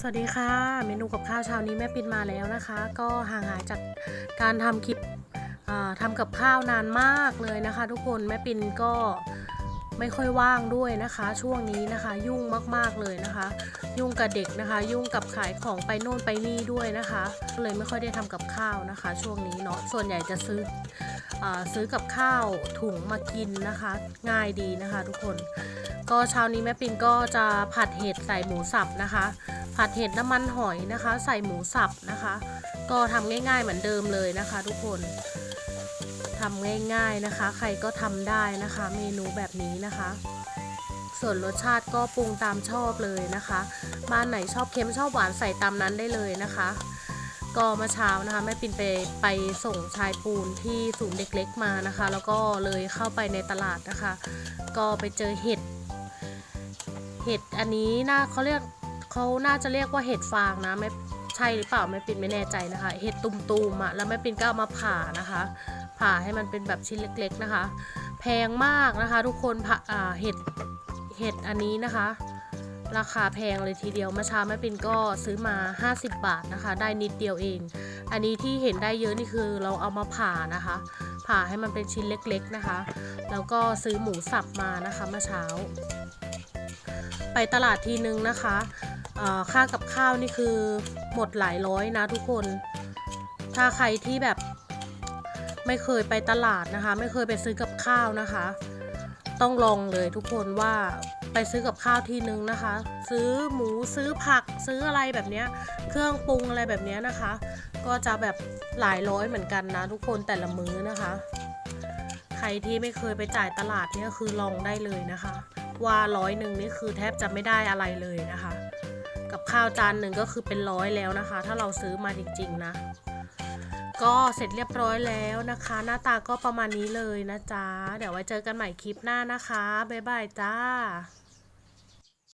สวัสดีค่ะ เมนูกับข้าวเช้านี้แม่ปินมาแล้วนะคะ ก็ห่างหายจากการทำคลิปอ่าทำกับข้าวนานมากเลยนะคะ ทุกคนแม่ปินก็ไม่ค่อยว่างด้วยนะคะ ช่วงนี้นะคะ ยุ่งมากๆเลยนะคะ ยุ่งกับเด็กนะคะ ยุ่งกับขายของไปโน่นไปนี่ด้วยนะคะเลยไม่ค่อยได้ทำกับข้าวนะคะ ช่วงนี้เนาะส่วนใหญ่จะซื้อ ซื้อกับข้าวถุงมากินนะคะ ง่ายดีนะคะ ทุกคน ก็เช้านี้แม่ปินก็จะผัดเห็ดใส่หมูสับนะคะ ผัดเห็ดน้ำมันหอยนะคะ ใส่หมูสับนะคะ ก็ทำง่ายๆเหมือนเดิมเลยนะคะ ทุกคนทำง่ายๆนะคะ ใครก็ทำได้นะคะ เมนูแบบนี้นะคะ ส่วนรสชาติก็ปรุงตามชอบเลยนะคะ บ้านไหนชอบเค็มชอบหวานใส่ตามนั้นได้เลยนะคะ ก็เมื่อเช้านะคะแม่ปินไปไปส่งชายปูนที่ศูนย์เด็กเล็กมานะคะ แล้วก็เลยเข้าไปในตลาดนะคะ ก็ไปเจอเห็ด เห็ดอันนี้น่าเขาเรียกเขาน่าจะเรียกว่าเห็ดฟางนะไม่ใช่หรือเปล่าแม่ปินไม่แน่ใจนะคะ เห็ดตุ่มๆอะแล้วแม่ปินก็เอามาผ่านะคะ ผ่าให้มันเป็นแบบชิ้นเล็ก ๆนะคะ แพงมากนะคะ ทุกคนผ่าเห็ดเห็ดอันนี้นะคะ ราคาแพงเลยทีเดียวเมื่อเช้าแม่ปินก็ซื้อมา 50 บาทนะคะ ได้นิดเดียวเอง อันนี้ที่เห็นได้เยอะนี่คือเราเอามาผ่านะคะ ผ่าให้มันเป็นชิ้นเล็กๆนะคะ แล้วก็ซื้อหมูสับมานะคะเมื่อเช้า ไปตลาดทีนึงนะคะค่ากับข้าวนี่คือหมดหลายร้อยนะทุกคน ถ้าใครที่แบบไม่เคยไปตลาดนะคะ ไม่เคยไปซื้อกับข้าวนะคะ ต้องลองเลยทุกคนว่า ไปซื้อกับข้าวทีนึงนะคะ ซื้อหมูซื้อผักซื้ออะไรแบบนี้เครื่องปรุงอะไรแบบนี้นะคะ ก็จะแบบหลายร้อยเหมือนกันนะทุกคนแต่ละมื้อนะคะ ใครที่ไม่เคยไปจ่ายตลาดเนี่ยคือลองได้เลยนะคะ ว่าร้อยหนึ่งนี่คือแทบจะไม่ได้อะไรเลยนะคะ กับข้าวจานหนึ่งก็คือเป็นร้อยแล้วนะคะ ถ้าเราซื้อมาจริง ๆ นะก็เสร็จเรียบร้อยแล้วนะคะ หน้าตาก็ประมาณนี้เลยนะจ๊ะ เดี๋ยวไว้เจอกันใหม่คลิปหน้านะคะ บ๊ายบายจ้า